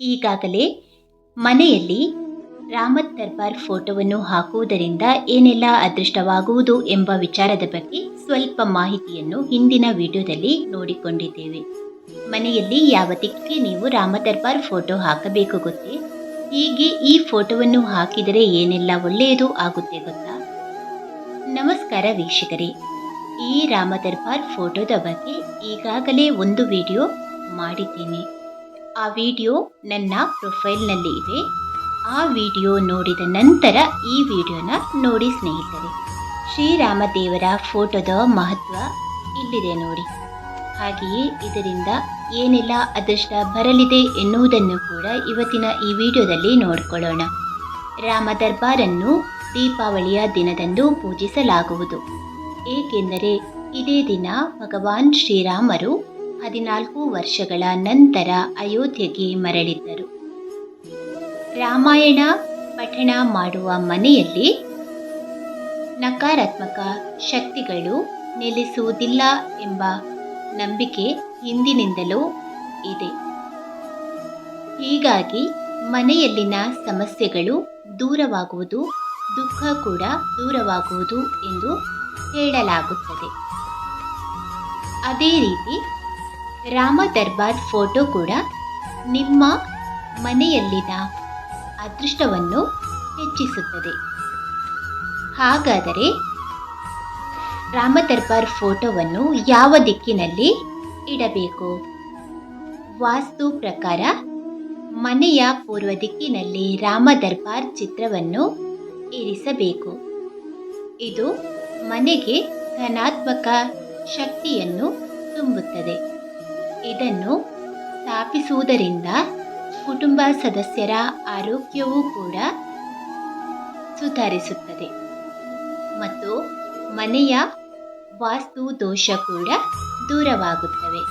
ಈಗಾಗಲೇ ಮನೆಯಲ್ಲಿ ರಾಮತ್ ದರ್ಬಾರ್ ಫೋಟೋವನ್ನು ಹಾಕುವುದರಿಂದ ಏನೆಲ್ಲ ಅದೃಷ್ಟವಾಗುವುದು ಎಂಬ ವಿಚಾರದ ಬಗ್ಗೆ ಸ್ವಲ್ಪ ಮಾಹಿತಿಯನ್ನು ಹಿಂದಿನ ವಿಡಿಯೋದಲ್ಲಿ ನೋಡಿಕೊಂಡಿದ್ದೇವೆ. ಮನೆಯಲ್ಲಿ ಯಾವ ದಿಕ್ಕಿಗೆ ನೀವು ರಾಮ ದರ್ಬಾರ್ ಫೋಟೋ ಹಾಕಬೇಕು ಗೊತ್ತೇ? ಹೀಗೆ ಈ ಫೋಟೋವನ್ನು ಹಾಕಿದರೆ ಏನೆಲ್ಲ ಒಳ್ಳೆಯದು ಆಗುತ್ತೆ ಗೊತ್ತಾ? ನಮಸ್ಕಾರ ವೀಕ್ಷಕರೇ. ಈ ರಾಮ ದರ್ಬಾರ್ ಫೋಟೋದ ಬಗ್ಗೆ ಈಗಾಗಲೇ ಒಂದು ವಿಡಿಯೋ ಮಾಡಿದ್ದೇನೆ. ಆ ವಿಡಿಯೋ ನನ್ನ ಪ್ರೊಫೈಲ್ನಲ್ಲಿ ಇದೆ. ಆ ವಿಡಿಯೋ ನೋಡಿದ ನಂತರ ಈ ವಿಡಿಯೋನ ನೋಡಿ ಸ್ನೇಹಿತರೆ. ಶ್ರೀರಾಮದೇವರ ಫೋಟೋದ ಮಹತ್ವ ಇಲ್ಲಿದೆ ನೋಡಿ. ಹಾಗೆಯೇ ಇದರಿಂದ ಏನೆಲ್ಲ ಅದೃಷ್ಟ ಬರಲಿದೆ ಎನ್ನುವುದನ್ನು ಕೂಡ ಇವತ್ತಿನ ಈ ವಿಡಿಯೋದಲ್ಲಿ ನೋಡಿಕೊಳ್ಳೋಣ. ರಾಮ ದರ್ಬಾರನ್ನು ದೀಪಾವಳಿಯ ದಿನದಂದು ಪೂಜಿಸಲಾಗುವುದು. ಏಕೆಂದರೆ ಇದೇ ದಿನ ಭಗವಾನ್ ಶ್ರೀರಾಮರು ಹದಿನಾಲ್ಕು ವರ್ಷಗಳ ನಂತರ ಅಯೋಧ್ಯೆಗೆ ಮರಳಿದ್ದರು. ರಾಮಾಯಣ ಪಠಣ ಮಾಡುವ ಮನೆಯಲ್ಲಿ ನಕಾರಾತ್ಮಕ ಶಕ್ತಿಗಳು ನೆಲೆಸುವುದಿಲ್ಲ ಎಂಬ ನಂಬಿಕೆ ಹಿಂದಿನಿಂದಲೂ ಇದೆ. ಹೀಗಾಗಿ ಮನೆಯಲ್ಲಿನ ಸಮಸ್ಯೆಗಳು ದೂರವಾಗುವುದು, ದುಃಖ ಕೂಡ ದೂರವಾಗುವುದು ಎಂದು ಹೇಳಲಾಗುತ್ತದೆ. ಅದೇ ರೀತಿ ರಾಮ ದರ್ಬಾರ್ ಫೋಟೋ ಕೂಡ ನಿಮ್ಮ ಮನೆಯಲ್ಲಿನ ಅದೃಷ್ಟವನ್ನು ಹೆಚ್ಚಿಸುತ್ತದೆ. ಹಾಗಾದರೆ ರಾಮ ದರ್ಬಾರ್ ಫೋಟೋವನ್ನು ಯಾವ ದಿಕ್ಕಿನಲ್ಲಿ ಇಡಬೇಕು? ವಾಸ್ತು ಪ್ರಕಾರ ಮನೆಯ ಪೂರ್ವ ದಿಕ್ಕಿನಲ್ಲಿ ರಾಮ ದರ್ಬಾರ್ ಚಿತ್ರವನ್ನು ಇರಿಸಬೇಕು. ಇದು ಮನೆಗೆ ಧನಾತ್ಮಕ ಶಕ್ತಿಯನ್ನು ತುಂಬುತ್ತದೆ. ಇದನ್ನು ಸ್ಥಾಪಿಸುವುದರಿಂದ ಕುಟುಂಬ ಸದಸ್ಯರ ಆರೋಗ್ಯವೂ ಕೂಡ ಸುಧಾರಿಸುತ್ತದೆ. ಮತ್ತು ಮನೆಯ ವಾಸ್ತು ದೋಷ ಕೂಡ ದೂರವಾಗುತ್ತವೆ.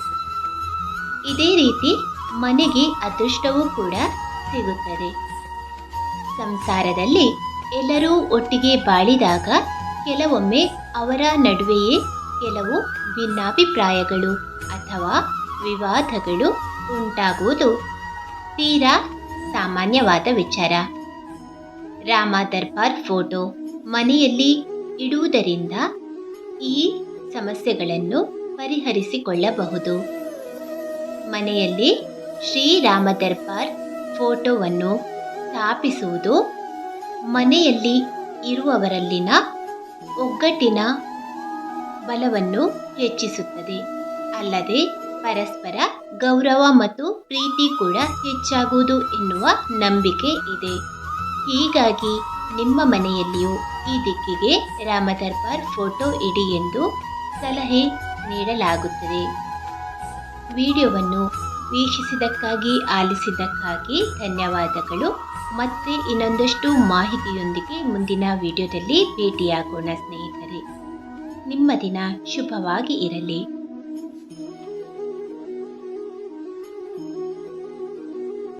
ಇದೇ ರೀತಿ ಮನೆಗೆ ಅದೃಷ್ಟವೂ ಕೂಡ ಸಿಗುತ್ತದೆ. ಸಂಸಾರದಲ್ಲಿ ಎಲ್ಲರೂ ಒಟ್ಟಿಗೆ ಬಾಳಿದಾಗ ಕೆಲವೊಮ್ಮೆ ಅವರ ನಡುವೆಯೇ ಕೆಲವು ಭಿನ್ನಾಭಿಪ್ರಾಯಗಳು ಅಥವಾ ವಿವಾದಗಳು ಉಂಟಾಗುವುದು. ತೀರಾ ಸಾಮಾನ್ಯವಾದ ವಿಚಾರ. ರಾಮ ದರ್ಬಾರ್ ಫೋಟೋ ಮನೆಯಲ್ಲಿ ಇಡುವುದರಿಂದ ಈ ಸಮಸ್ಯೆಗಳನ್ನು ಪರಿಹರಿಸಿಕೊಳ್ಳಬಹುದು. ಮನೆಯಲ್ಲಿ ಶ್ರೀರಾಮ ದರ್ಬಾರ್ ಫೋಟೋವನ್ನು ಸ್ಥಾಪಿಸುವುದು ಮನೆಯಲ್ಲಿ ಇರುವವರಲ್ಲಿನ ಒಗ್ಗಟ್ಟಿನ ಬಲವನ್ನು ಹೆಚ್ಚಿಸುತ್ತದೆ. ಅಲ್ಲದೆ ಪರಸ್ಪರ ಗೌರವ ಮತ್ತು ಪ್ರೀತಿ ಕೂಡ ಹೆಚ್ಚಾಗುವುದು ಎನ್ನುವ ನಂಬಿಕೆ ಇದೆ. ಹೀಗಾಗಿ ನಿಮ್ಮ ಮನೆಯಲ್ಲಿಯೂ ಈ ದಿಕ್ಕಿಗೆ ರಾಮ ದರ್ಬಾರ್ ಫೋಟೋ ಇಡಿ ಎಂದು ಸಲಹೆ ನೀಡಲಾಗುತ್ತದೆ. ವಿಡಿಯೋವನ್ನು ವೀಕ್ಷಿಸಿದ್ದಕ್ಕಾಗಿ ಆಲಿಸಿದ್ದಕ್ಕಾಗಿ ಧನ್ಯವಾದಗಳು. ಮತ್ತೆ ಇನ್ನೊಂದಷ್ಟು ಮಾಹಿತಿಯೊಂದಿಗೆ ಮುಂದಿನ ವಿಡಿಯೋದಲ್ಲಿ ಭೇಟಿಯಾಗೋಣ ಸ್ನೇಹಿತರೆ. ನಿಮ್ಮ ದಿನ ಶುಭವಾಗಿ ಇರಲಿ.